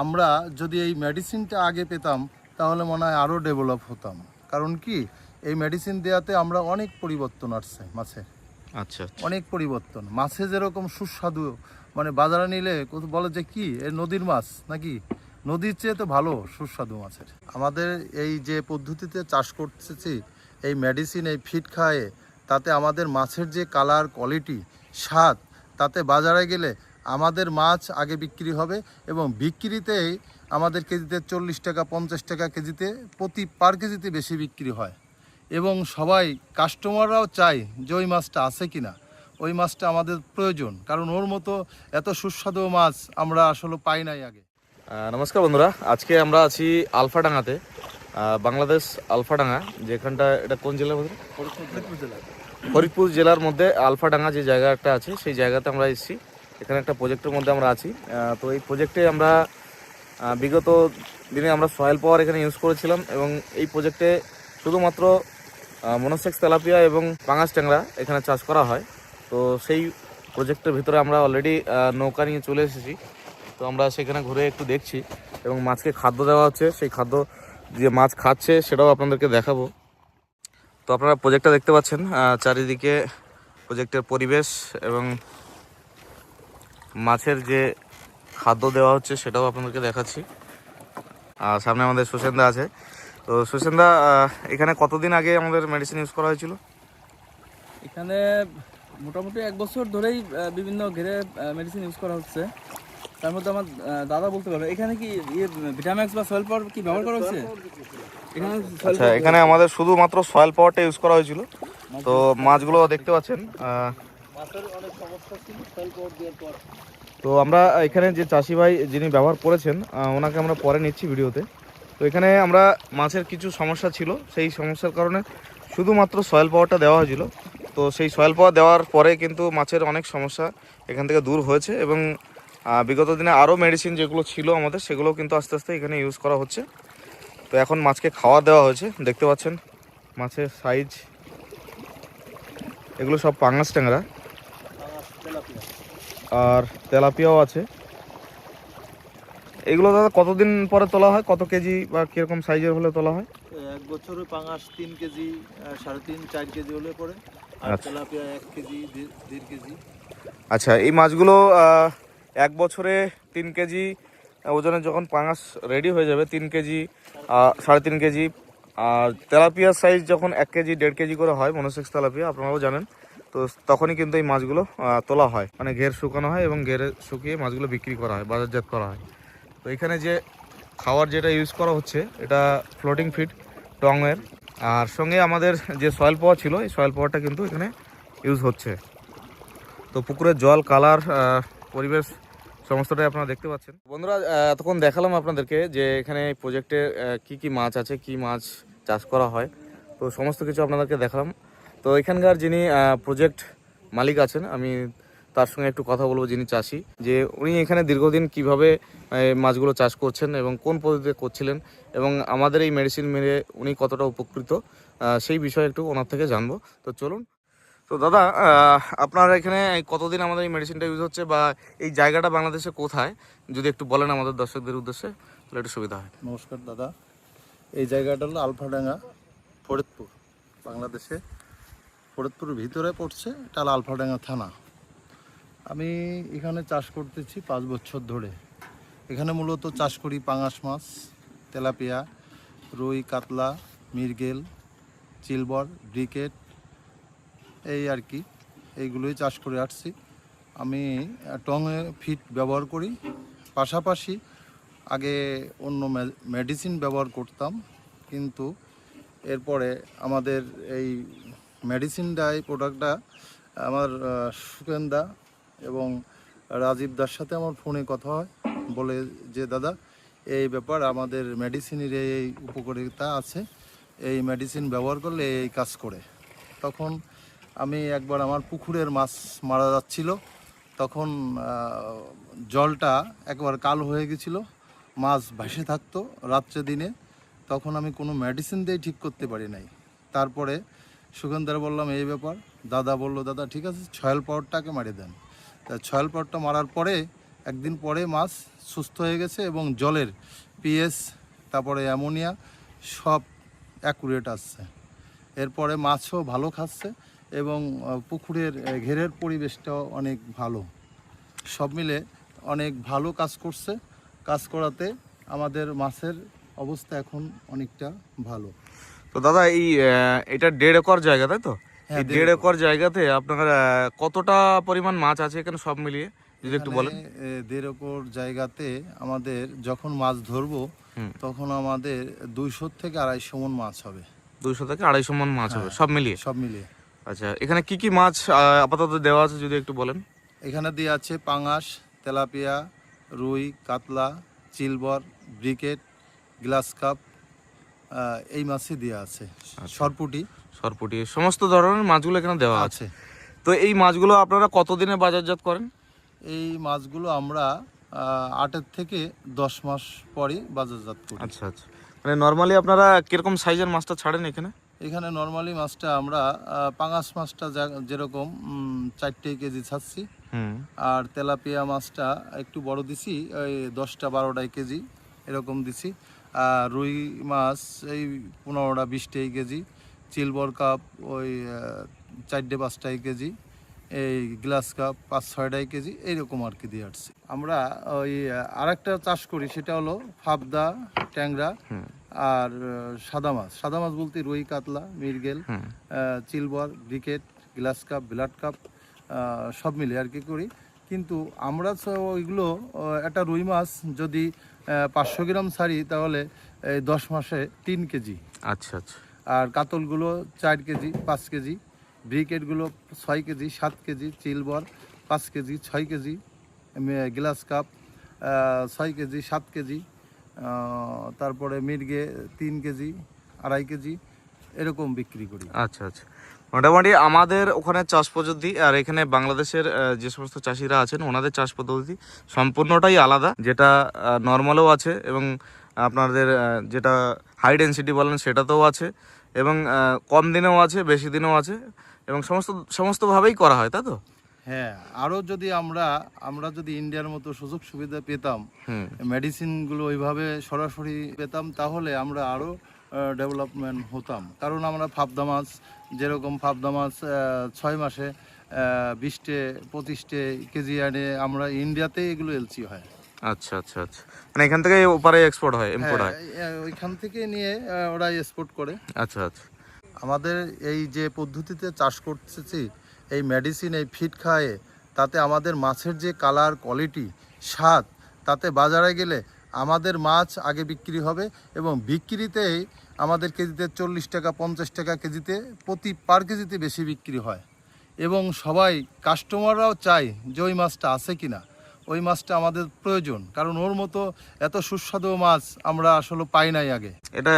আমরা যদি এই মেডিসিনটা আগে পেতাম তাহলে মনে হয় আরও ডেভেলপ হতাম। কারণ কি? এই মেডিসিন দেওয়াতে আমরা অনেক পরিবর্তন আসছে মাছে। আচ্ছা অনেক পরিবর্তন। মাছে যেরকম সুস্বাদু মানে বাজারে নিলে কত বলে যে কি? এ নদীর মাছ নাকি? নদীর চেয়ে তো ভালো সুস্বাদু মাছের। আমাদের এই যে পদ্ধতিতে চাষ করতেছি এই মেডিসিন এই ফিড খাওয়ায়ে তাতে আমাদের মাছের যে কালার কোয়ালিটি স্বাদ তাতে বাজারে গেলে আমাদের মাছ আগে বিক্রি হবে এবং বিক্রিতেই আমাদের কেজিতে চল্লিশ টাকা পঞ্চাশ টাকা কেজিতে প্রতি পার কেজিতে বেশি বিক্রি হয়। এবং সবাই কাস্টমাররাও চায় যে ওই মাছটা আছে কি না ওই মাছটা আমাদের প্রয়োজন। কারণ ওর মতো এত সুস্বাদু মাছ আমরা আসলে পাই নাই আগে। নমস্কার বন্ধুরা। আজকে আমরা আছি আলফাডাঙ্গাতে বাংলাদেশ আলফাডাঙ্গা যেখানটা এটা কোন জেলা বলতে ফরিদপুর জেলার মধ্যে আলফাডাঙ্গা যে জায়গাটা আছে সেই জায়গাতে আমরা এসেছি। এখানে একটা প্রজেক্টের মধ্যে আমরা আছি। তো এই প্রজেক্টে আমরা বিগত দিনে আমরা সয়েল পাওয়ার এখানে ইউজ করেছিলাম এবং এই প্রজেক্টে শুধুমাত্র মনোসেক্স তেলাপিয়া এবং পাঙাশ ট্যাংরা এখানে চাষ করা হয়। তো সেই প্রজেক্টের ভিতরে আমরা অলরেডি নৌকা নিয়ে চলে এসেছি। তো আমরা সেখানে ঘুরে একটু দেখছি এবং মাছকে খাদ্য দেওয়া হচ্ছে। সেই খাদ্য যে মাছ খাচ্ছে সেটাও আপনাদেরকে দেখাবো। তো আপনারা প্রজেক্টটা দেখতে পাচ্ছেন চারিদিকে প্রজেক্টের পরিবেশ এবং মাছের যে খাদ্য দেওয়া হচ্ছে সেটাও আপনাদেরকে দেখাচ্ছি। আর সামনে আমাদের সুসেন্দা আছে। তো সুসেন্দা এখানে কতদিন আগে আমাদের মেডিসিন ইউজ করা হয়েছিল? এখানে মোটামুটি এক বছর ধরেই বিভিন্ন ঘেরে মেডিসিন ইউজ করা হচ্ছে। তার মধ্যে আমার দাদা বলতে পারবে। এখানে কি ইয়ে ভিটামিক্স বা সয়েল পাওয়ার কি ব্যবহার করা হচ্ছে? এখানে আচ্ছা এখানে আমাদের শুধুমাত্র সয়েল পাওয়ারটা ইউজ করা হয়েছিল। তো মাছগুলো দেখতে পাচ্ছেন তো আমরা এখানে যে চাষি ভাই যিনি ব্যবহার করেছেন ওনাকে আমরা পরে নিচ্ছি ভিডিওতে। তো এখানে আমরা মাছের কিছু সমস্যা ছিল, সেই সমস্যার কারণে শুধুমাত্র সয়েল পাওয়ারটা দেওয়া হয়েছিল। তো সেই সয়েল পাওয়ার দেওয়ার পরে কিন্তু মাছের অনেক সমস্যা এখান থেকে দূর হয়েছে এবং বিগত দিনে আরও মেডিসিন যেগুলো ছিল আমাদের সেগুলো কিন্তু আস্তে আস্তে এখানে ইউজ করা হচ্ছে। তো এখন মাছকে খাওয়া দেওয়া হয়েছে, দেখতে পাচ্ছেন, মাছের সাইজ এগুলো সব পাঙাশ ট্যাংরা। আর তেলাপিয়াও আছে। এগুলো দাদা কতদিন পরে তোলা হয়? কত কেজি বা কীরকম সাইজের হলে তোলা হয়? এক বছরে পাঙাশ তিন কেজি সাড়ে তিন চার কেজি হলে পরে আর আচ্ছা। তেলাপিয়া এক কেজি দেড়- কেজি। আচ্ছা এই মাছগুলো এক বছরে তিন কেজি ওজনে যখন পাঙাশ রেডি হয়ে যাবে তিন কেজি সাড়ে তিন কেজি। আর তেলাপিয়ার সাইজ যখন এক কেজি দেড় কেজি করে হয় মনোসেক্স তেলাপিয়া আপনারাও জানেন। তো তখনই কিন্তু এই মাছগুলো তোলা হয়। মানে ঘের শুকানো হয় এবং ঘেরে শুকিয়ে মাছগুলো বিক্রি করা হয়, বাজারজাত করা হয়। তো এখানে যে খাওয়ার যেটা ইউজ করা হচ্ছে, এটা ফ্লোটিং ফিড টংয়ের। আর সঙ্গে আমাদের যে সয়েল পাওয়া ছিল, এই সয়েল পাওয়ারটা কিন্তু এখানে ইউজ হচ্ছে। তো পুকুরের জল, কালার পরিবেশ সমস্তটাই আপনারা দেখতে পাচ্ছেন। বন্ধুরা এতক্ষণ দেখালাম আপনাদেরকে যে এখানে এই প্রজেক্টে কি কি মাছ আছে, কি মাছ চাষ করা হয়। তো সমস্ত কিছু আপনাদেরকে দেখালাম। তো এখানকার যিনি প্রজেক্ট মালিক আছেন, আমি তার সঙ্গে একটু কথা বলব যিনি চাষি, যে উনি এখানে দীর্ঘদিন কীভাবে মাছগুলো চাষ করছেন এবং কোন পদ্ধতিতে করছিলেন এবং আমাদের এই মেডিসিন মেরে উনি কতটা উপকৃত সেই বিষয়ে একটু ওনার থেকে জানব। তো চলুন। তো দাদা আপনার এখানে কতদিন আমাদের এই মেডিসিনটা ইউজ হচ্ছে বা এই জায়গাটা বাংলাদেশে কোথায়? যদি একটু বলেন আমাদের দর্শকদের উদ্দেশ্যে, তাহলে একটু সুবিধা হয়। নমস্কার দাদা। এই জায়গাটা হলো আলফাডাঙ্গা ফরিদপুর, বাংলাদেশে। ফরিদপুরের ভিতরে পড়ছে, এটা হলো আলফাডাঙ্গা থানা। আমি এখানে চাষ করতেছি পাঁচ বছর ধরে। এখানে মূলত চাষ করি পাঙাশ মাছ, তেলাপিয়া, রুই, কাতলা মিরগেল চিলবর, ব্রিকেট, এই আর কি। এইগুলোই চাষ করে আসছি। আমি টঙে ফিট ব্যবহার করি। পাশাপাশি আগে অন্য মেডিসিন ব্যবহার করতাম, কিন্তু এরপরে আমাদের এই মেডিসিনটা এই প্রোডাক্টটা আমার সুকেন্দা এবং রাজীব দার সাথে আমার ফোনে কথা হয়, বলে যে, দাদা, এই ব্যাপার আমাদের মেডিসিনের এই উপকারিতা আছে, এই মেডিসিন ব্যবহার করলে এই কাজ করে। তখন আমি একবার আমার পুকুরের মাছ মারা যাচ্ছিল, তখন জলটা একবার কালো হয়ে গেছিল, মাছ ভাসে থাকতো রাত্রে দিনে, তখন আমি কোনো মেডিসিন দিয়ে ঠিক করতে পারি নাই। তারপরে সুগন্ধার বললাম, এই ব্যাপার। দাদা বলল, দাদা, ঠিক আছে, ছয়েল পাওয়ারটাকে মারিয়ে দেন। তা ছয়েল পাওয়ারটা মারার পরে, একদিন পরে মাছ সুস্থ হয়ে গেছে এবং জলের পিএস, তারপরে অ্যামোনিয়া সব অ্যাকুরেট আসছে। এরপরে মাছও ভালো খাচ্ছে এবং পুকুরের ঘেরের পরিবেশটাও অনেক ভালো। সব মিলে অনেক ভালো কাজ করছে। কাজ করাতে আমাদের মাছের অবস্থা এখন অনেকটা ভালো। তো দাদা এই এটা দেড় একর জায়গা তাই তো? হ্যাঁ, এই দেড় একর। জায়গাতে আপনার কতটা পরিমাণ মাছ আছে এখানে সব মিলিয়ে? যদি একটু বলেন। দেড় একর জায়গাতে আমাদের যখন মাছ ধরবো তখন আমাদের দুইশো থেকে আড়াইশো মন মাছ হবে। দুইশো থেকে আড়াইশো মন মাছ হবে হ্যাঁ। সব মিলিয়ে? সব মিলিয়ে। আচ্ছা এখানে কি কি মাছ আপাতত দেওয়া আছে যদি একটু বলেন? এখানে দিয়ে আছে পাঙাশ তেলাপিয়া রুই কাতলা চিলবর ব্রিকেট গ্লাস কাপ এই মাছই দেওয়া আছে সরপুটি। সরপুটি সমস্ত ধরনের মাছগুলো এখানে দেওয়া আছে। তো এই মাছগুলো আপনারা কতদিনে বাজারজাত করেন? এই মাছগুলো আমরা আটের থেকে দশ মাস পরই বাজারজাত করি। আচ্ছা আচ্ছা। মানে নর্মালি আপনারা কীরকম সাইজের মাছটা ছাড়েন এখানে? এখানে নর্মালি মাছটা আমরা পাঙাশ মাছটা যেরকম চারটে কেজি ছাড়ছি। আর তেলাপিয়া মাছটা একটু বড় দিছি ওই দশটা বারোটাই কেজি এরকম দিছি। রুই মাছ এই পনেরোটা বিশটাই কেজি। চিলবর কাপ ওই চারটে পাঁচটাই কেজি। এই গ্লাস কাপ পাঁচ ছয়টাই কেজি এইরকম আর কি দিয়ে আসছি। আমরা ওই আর একটা চাষ করি সেটা হলো ফাবদা ট্যাংরা আর সাদা মাছ। সাদা মাছ বলতে রুই কাতলা মিরগেল চিলবর ব্রিকেট গ্লাস কাপ ব্লাড কাপ সব মিলে আর কি করি। কিন্তু আমরা ওইগুলো একটা রুই মাছ যদি পাঁচশো গ্রাম ছাড়ি তাহলে এই দশ মাসে তিন কেজি। আচ্ছা আচ্ছা। আর কাতলগুলো চার কেজি পাঁচ কেজি। ব্রিকেটগুলো ছয় কেজি সাত কেজি চিলবর পাঁচ কেজি ছয় কেজি গ্লাস কাপ ছয় কেজি সাত কেজি তারপরে মির্গে তিন কেজি আড়াই কেজি এরকম বিক্রি করি। আচ্ছা আচ্ছা। মোটামুটি আমাদের ওখানে চাষ পদ্ধতি আর এখানে বাংলাদেশের যে সমস্ত চাষিরা আছেন ওনাদের চাষ পদ্ধতি সম্পূর্ণটাই আলাদা যেটা নর্মালও আছে এবং আপনাদের যেটা হাই ডেন্সিটি বলেন সেটাতেও আছে এবং কম দিনেও আছে বেশি দিনেও আছে এবং সমস্ত সমস্তভাবেই করা হয় তাই তো? হ্যাঁ আরও যদি আমরা আমরা যদি ইন্ডিয়ার মতো সুযোগ সুবিধা পেতাম মেডিসিনগুলো ওইভাবে সরাসরি পেতাম তাহলে আমরা আরও ডেভেলপমেন্ট হতাম। কারণ আমরা ফাবদা মাছ যেরকম ফাবদা মাছ ছয় মাসে বিশটে পঁচিশটে কেজি আনে আমরা ইন্ডিয়াতে এগুলো এলসি হয়। আচ্ছা আচ্ছা আচ্ছা। মানে এখান থেকে ওপারে এক্সপোর্ট হয় ইম্পোর্ট হয় হ্যাঁ, ওইখান থেকে নিয়ে ওরা এক্সপোর্ট করে। আচ্ছা আচ্ছা। আমাদের এই যে পদ্ধতিতে চাষ করতেছি এই মেডিসিন এই ফিড খাওয়ায়ে তাতে আমাদের মাছের যে কালার কোয়ালিটি স্বাদ তাতে বাজারে গেলে আমাদের মাছ আগে বিক্রি হবে এবং বিক্রিতেই আমাদের কেজিতে চল্লিশ টাকা পঞ্চাশ টাকা কেজিতে প্রতি পার কেজিতে বেশি বিক্রি হয়। এবং সবাই কাস্টমাররাও চায় যে ওই মাছটা আছে কিনা। ওই মাছটা আমাদের প্রয়োজন। কারণ ওর মতো এত সুস্বাদু মাছ আমরা আসলে পাই নাই আগে। এটা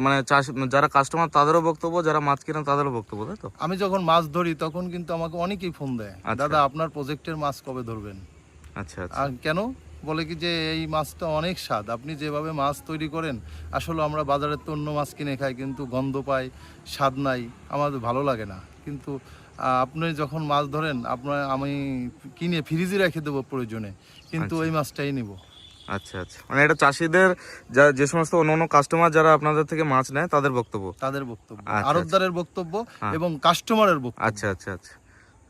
মানে চাষ যারা কাস্টমার তাদেরও বক্তব্য যারা মাছ কেনেন তাদেরও বক্তব্য তাই তো? আমি যখন মাছ ধরি তখন কিন্তু আমাকে অনেকেই ফোন দেয় আচ্ছা। দাদা আপনার প্রজেক্টের মাছ কবে ধরবেন? আচ্ছা আচ্ছা। আর কেন? বলে কি যে এই মাছটা অনেক স্বাদ। আপনি যেভাবে মাছ তৈরি করেন আসলে আমরা বাজারের তো অন্য মাছ কিনে খাই কিন্তু গন্ধ পাই স্বাদ নাই আমাদের ভালো লাগে না। কিন্তু আপনি যখন মাছ ধরেন আপনার আমি কিনে ফ্রিজে রেখে দেবো প্রয়োজনে কিন্তু ওই মাছটাই নিব। আচ্ছা আচ্ছা। মানে এটা চাষিদের যা যে সমস্ত অন্য অন্য কাস্টমার যারা আপনাদের থেকে মাছ নেয় তাদের বক্তব্য? তাদের বক্তব্য। আচ্ছা, আড়তদারের বক্তব্য হ্যাঁ। এবং কাস্টমারের বক্তব্য। আচ্ছা আচ্ছা আচ্ছা।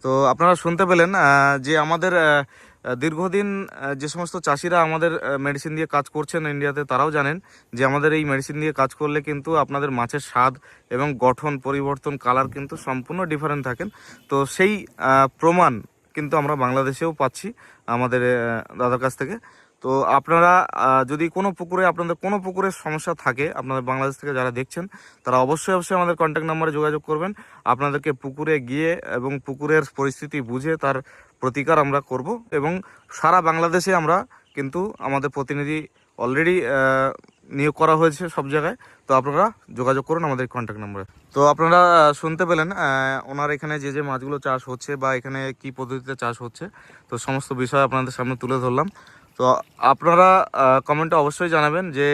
তো আপনারা শুনতে পেলেন যে আমাদের দীর্ঘদিন যে সমস্ত চাষিরা আমাদের মেডিসিন দিয়ে কাজ করছেন ইন্ডিয়াতে তারাও জানেন যে আমাদের এই মেডিসিন দিয়ে কাজ করলে কিন্তু আপনাদের মাছের স্বাদ এবং গঠন, পরিবর্তন কালার কিন্তু সম্পূর্ণ ডিফারেন্ট থাকেন। তো সেই প্রমাণ কিন্তু আমরা বাংলাদেশেও পাচ্ছি, আমাদের দাদার কাছ থেকে। তো আপনারা যদি কোনো পুকুরে, আপনাদের কোনো পুকুরের সমস্যা থাকে, আপনাদের বাংলাদেশ থেকে যারা দেখছেন, তারা অবশ্যই অবশ্যই আমাদের কন্ট্যাক্ট নাম্বারে যোগাযোগ করবেন। আপনাদেরকে পুকুরে গিয়ে এবং পুকুরের পরিস্থিতি বুঝে তার প্রতিকার আমরা করব এবং সারা বাংলাদেশে আমরা কিন্তু আমাদের প্রতিনিধি অলরেডি নিয়োগ করা হয়েছে সব জায়গায়। তো আপনারা যোগাযোগ করুন আমাদের কন্ট্যাক্ট নাম্বারে তো আপনারা শুনতে পেলেন ওনার এখানে যে যে মাছগুলো চাষ হচ্ছে বা এখানে কি পদ্ধতিতে চাষ হচ্ছে, তো সমস্ত বিষয় আপনাদের সামনে তুলে ধরলাম। তো আপনারা কমেন্টে অবশ্যই জানাবেন যে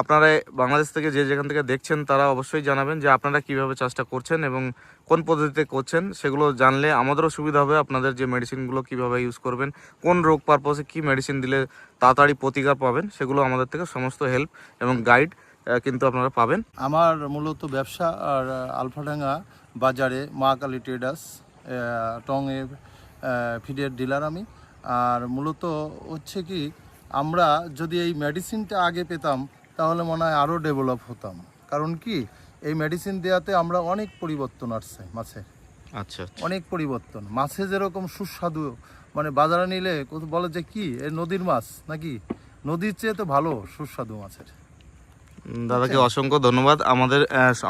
আপনারা বাংলাদেশ থেকে যে যেখান থেকে দেখছেন, তারা অবশ্যই জানাবেন যে আপনারা কীভাবে চাষটা করছেন এবং কোন পদ্ধতিতে করছেন, সেগুলো জানলে আমাদেরও সুবিধা হবে আপনাদের যে মেডিসিনগুলো কীভাবে ইউজ করবেন, কোন রোগ পারপসে কি মেডিসিন দিলে তাড়াতাড়ি প্রতিকার পাবেন, সেগুলো আমাদের থেকে সমস্ত হেল্প এবং গাইড কিন্তু আপনারা পাবেন। আমার মূলত ব্যবসা আর আলফাডাঙ্গা বাজারে মা কালী ট্রেডার্স টং এ ফিডের ডিলার আমি। আর মূলত হচ্ছে কি, আমরা যদি এই মেডিসিনটা আগে পেতাম তাহলে মনে হয় আরও ডেভেলপ হতাম। কারণ কি এই মেডিসিন দেওয়াতে আমরা অনেক পরিবর্তন আসছে মাছে। আচ্ছা অনেক পরিবর্তন। মাছে যেরকম সুস্বাদু মানে বাজারে নিলে বলে যে কি এ নদীর মাছ নাকি? নদীর চেয়ে তো ভালো সুস্বাদু মাছের। দাদাকে অসংখ্য ধন্যবাদ। আমাদের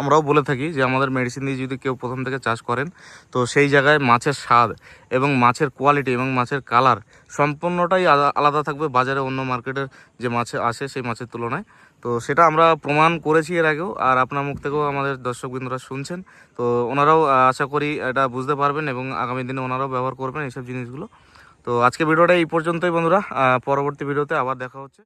আমরাও বলে থাকি যে আমাদের মেডিসিন দিয়ে যদি কেউ প্রথম থেকে চাষ করেন তো সেই জায়গায় মাছের স্বাদ এবং মাছের কোয়ালিটি এবং মাছের কালার সম্পূর্ণটাই আলাদা থাকবে। বাজারে অন্য মার্কেটের যে মাছ আসে সেই মাছের তুলনায়। তো সেটা আমরা প্রমাণ করেছি এর আগেও আর আপনার মুখ থেকেও আমাদের দর্শকবৃন্দরা শুনছেন। তো ওনারাও আশা করি এটা বুঝতে পারবেন এবং আগামী দিনে ওনারাও ব্যবহার করবেন এইসব জিনিসগুলো। তো আজকে ভিডিওটা এই পর্যন্তই বন্ধুরা। পরবর্তী ভিডিওতে আবার দেখা হচ্ছে।